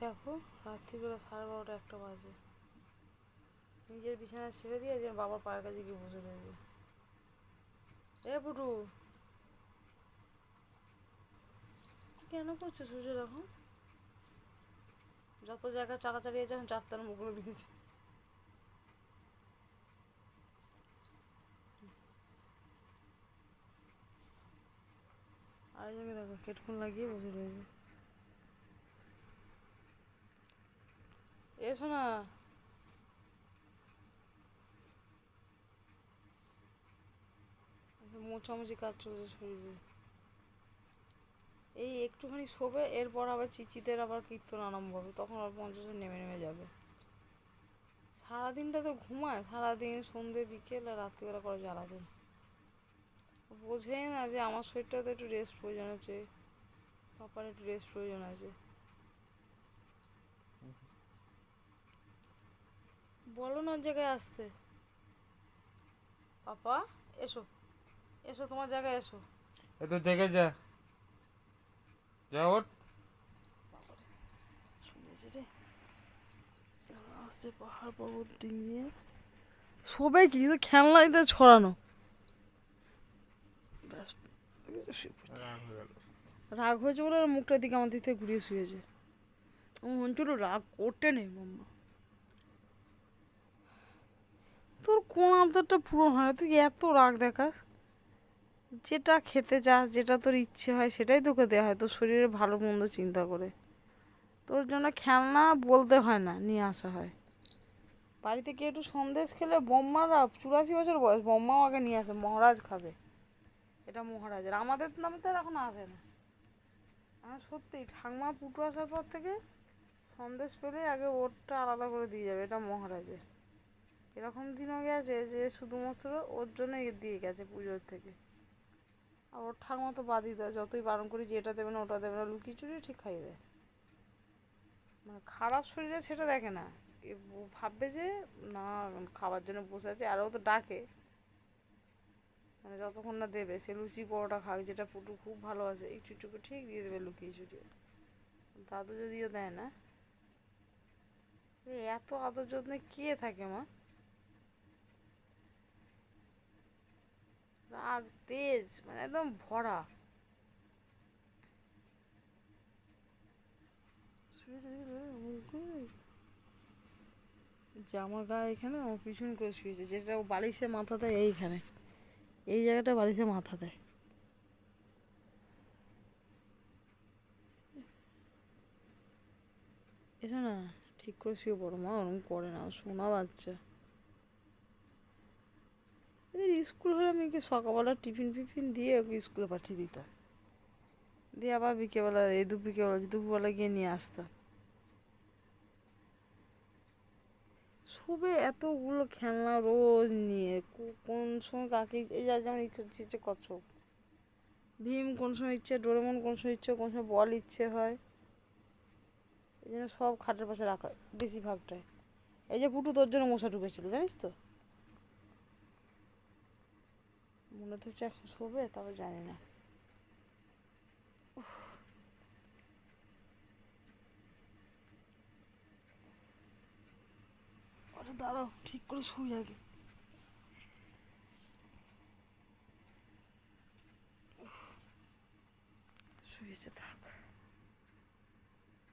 দেখো, রাত্রিবেলা সাড়ে বারোটা একটা বাজে। নিজের বিছানা ছেড়ে দিয়ে যে বাবার পায়ের কাছে গিয়ে বসে রয়েছে এ পুটু, কেন করছে সূর্য এখন? যত জায়গা চালা চালিয়ে যখন চারটার মুখগুলো দিয়েছে আরেকজনকে দেখো হেডফোন লাগিয়ে বসে রয়েছে এসো না। আচ্ছা, মোছামুছি কাজ চলছে শরীরে। এই একটুখানি শোবে এরপর আবার চিচিদের আবার কীর্তন আরম্ভ হবে তখন আবার পঞ্চাশে নেমে নেমে যাবে। সারাদিনটা তো ঘুমায় সারাদিন সন্ধে বিকেল আর রাত্রিবেলা করে জ্বালাদিন বোঝেই না যে আমার শরীরটা তো একটু রেস্ট প্রয়োজন আছে পাপার একটু রেস্ট প্রয়োজন আছে। বলো না জায়গায় আসতে। পাপা এসো। এসো তোমার জায়গায় এসো। এ তো দেখে যা। যা রে আসছে পাহাড় পর্বত ডিঙিয়ে সবাই কি কিন্তু খেলনা দিতে ছড়ানো। রাগ হয়েছে বলে মুখটার দিকে আমার দিক থেকে ঘুরিয়ে শুয়েছে। আমার মন ছিল রাগ করতে নেই মাম্মা। তোর কোন আবদারটা পূরণ হয় তুই এত রাগ দেখাস। যেটা খেতে চাস, যেটা তোর ইচ্ছে হয়, সেটাই তোকে দেওয়া হয়। তোর শরীরের ভালো মন্দ চিন্তা করে। তোর জন্য খেলনা বলতে হয় না, নিয়ে আসা হয়। বাড়িতে কি একটু সন্দেশ খেলে বম্মারা চুরাশি বছর বয়স, বম্মাও আগে নিয়ে আসে, মহারাজ খাবে। এটা মহারাজের। আমাদের নামে তো এখন আসে না। আমার সত্যি, ঠাকমা পুটু আসার পর থেকে সন্দেশ পেলে আগে ওরটা আলাদা করে দিয়ে যাবে, এটা মহারাজের। এরকম দিনও গেছে যে শুধুমাত্র ওর জন্য দিয়ে গেছে পুজোর থেকে। আর ওর ঠাকমা তো বাদই দেয়, যতই বারণ করি যে এটা দেবে না, ওটা দেবে না, লুকিয়ে চুরিয়ে ঠিক খাইয়ে দেয়। মানে খারাপ শরীরে সেটা দেখে না। ভাববে যে, না, খাবার জন্য বসে আছে, আর ও তো ডাকে। মানে যতক্ষণ না দেবে, সে লুচি পরোটা খাক, যেটা পুটু খুব ভালোবাসে, একটু একটু ঠিক দিয়ে দেবে লুকিয়ে চুরিয়ে। দাদু যদিও দেয় না এত আদর যত্নে কে থাকে মা? রাগ তেজ মানে একদম ভরা। জামার গায়ে এখানে, ও পিছন করে শুয়েছে, যেটা ও বালিশে মাথা দেয় এইখানে। এই জায়গাটা বালিশে মাথা দেয়। এসো না, ঠিক করে শুয়ে পড়ো, মা ওরকম করে না শোনা বাচ্চা। স্কুল হলে আমি সকালবেলা টিফিন ফিফিন দিয়ে ওকে স্কুলে পাঠিয়ে দিতাম। দিয়ে আবার বিকেলবেলা, এই দু বিকেলবেলা দুপুরবেলা গিয়ে নিয়ে আসতাম। শোবে এতগুলো খেলনা রোজ নিয়ে কোন সময় কাকে, এই যা যেমন ইচ্ছে ইচ্ছে কচ্ছপ ভীম কোন সময় ইচ্ছে, ডোরেমন কোন সময় ইচ্ছে, কোন সময় বল ইচ্ছে হয়। এই জন্য সব খাটের পাশে রাখা বেশিরভাগটাই। এই যে পুটু তোর জন্য মশা ঢুকেছিল, জানিস তো? মনে তো হচ্ছে এখন শোবে তবে জানি না। আরে দাঁড়াও, ঠিক করে শুই আগে। শুয়েছে, থাক